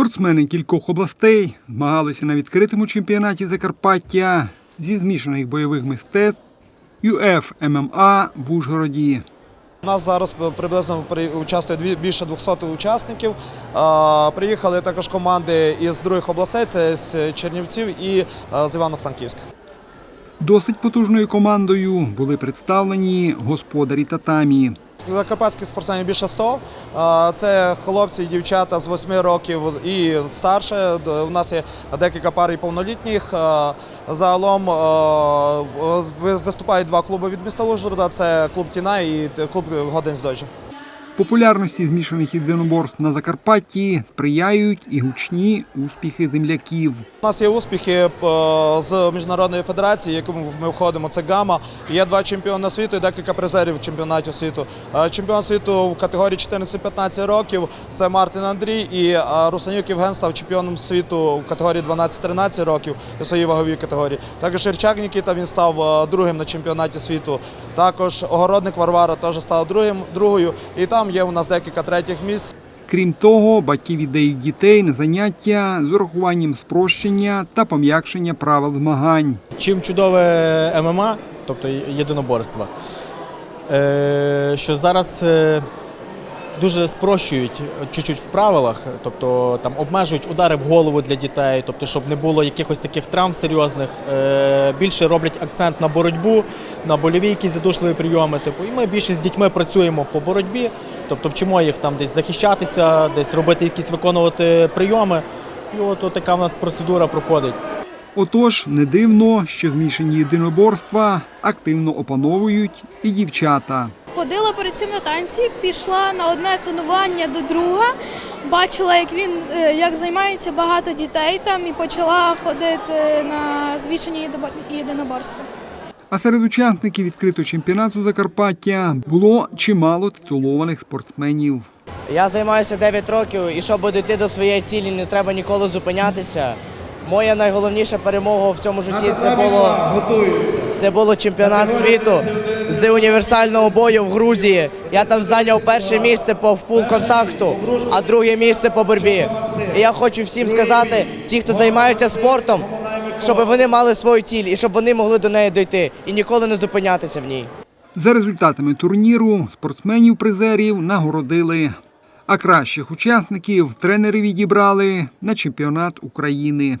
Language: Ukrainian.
Спортсмени кількох областей змагалися на відкритому чемпіонаті Закарпаття зі змішаних бойових мистецтв ЮФ ММА в Ужгороді. У нас зараз приблизно при- участвує більше 200 учасників. Приїхали також команди із других областей, це з Чернівців і з Івано-Франківська. Досить потужною командою були представлені господарі татамі. Закарпатських спортсменів більше 100. Це хлопці і дівчата з 8 років і старше. У нас є декілька пар і повнолітніх. Загалом виступають два клуби від міста Ужгорода. Це клуб Тіна і клуб Годень з Дожі. Популярності змішаних єдиноборств на Закарпатті сприяють і гучні успіхи земляків. У нас є успіхи е, з міжнародної федерації, яку ми входимо. Це ГАМА. Є два чемпіони світу і декілька призерів чемпіонатів світу. Е, Чемпіон світу в категорії 14-15 років. Це Мартин Андрій і е, Русанюк Євген став чемпіоном світу в категорії 12-13 років у своїй ваговій категорії. Також Ірчак Нікіта він став другим на чемпіонаті світу. Також Огородник Варвара теж став другим, другою. І там є у нас декілька третіх місць. Крім того, батьки віддають дітей на заняття з урахуванням спрощення та пом'якшення правил змагань. Чим чудове ММА, тобто єдиноборство, е, що зараз е, дуже спрощують чуть-чуть в правилах, тобто там обмежують удари в голову для дітей, тобто, щоб не було якихось таких травм серйозних. Е, Більше роблять акцент на боротьбу, на больові якісь задушливі прийоми. Типу, і ми більше з дітьми працюємо по боротьбі, тобто вчимо їх там десь захищатися, десь робити якісь виконувати прийоми. І от, от така в нас процедура проходить. Отож, не дивно, що змішані єдиноборства активно опановують і дівчата. Ходила перед цим на танці, пішла на одне тренування до друга, бачила, як він е, як займається багато дітей там, і почала ходити на звішені єдинобор- єдиноборства. А серед учасників відкритого чемпіонату Закарпаття було чимало титулованих спортсменів. Я займаюся 9 років і щоб дійти до своєї цілі, не треба ніколи зупинятися. Моя найголовніша перемога в цьому житті це було, це було чемпіонат світу з універсального бою в Грузії. Я там зайняв перше місце по впул контакту, а друге місце по боротьбі. І я хочу всім сказати, ті, хто займаються спортом, щоб вони мали свою ціль і щоб вони могли до неї дійти і ніколи не зупинятися в ній. За результатами турніру спортсменів-призерів нагородили, а кращих учасників тренери відібрали на чемпіонат України.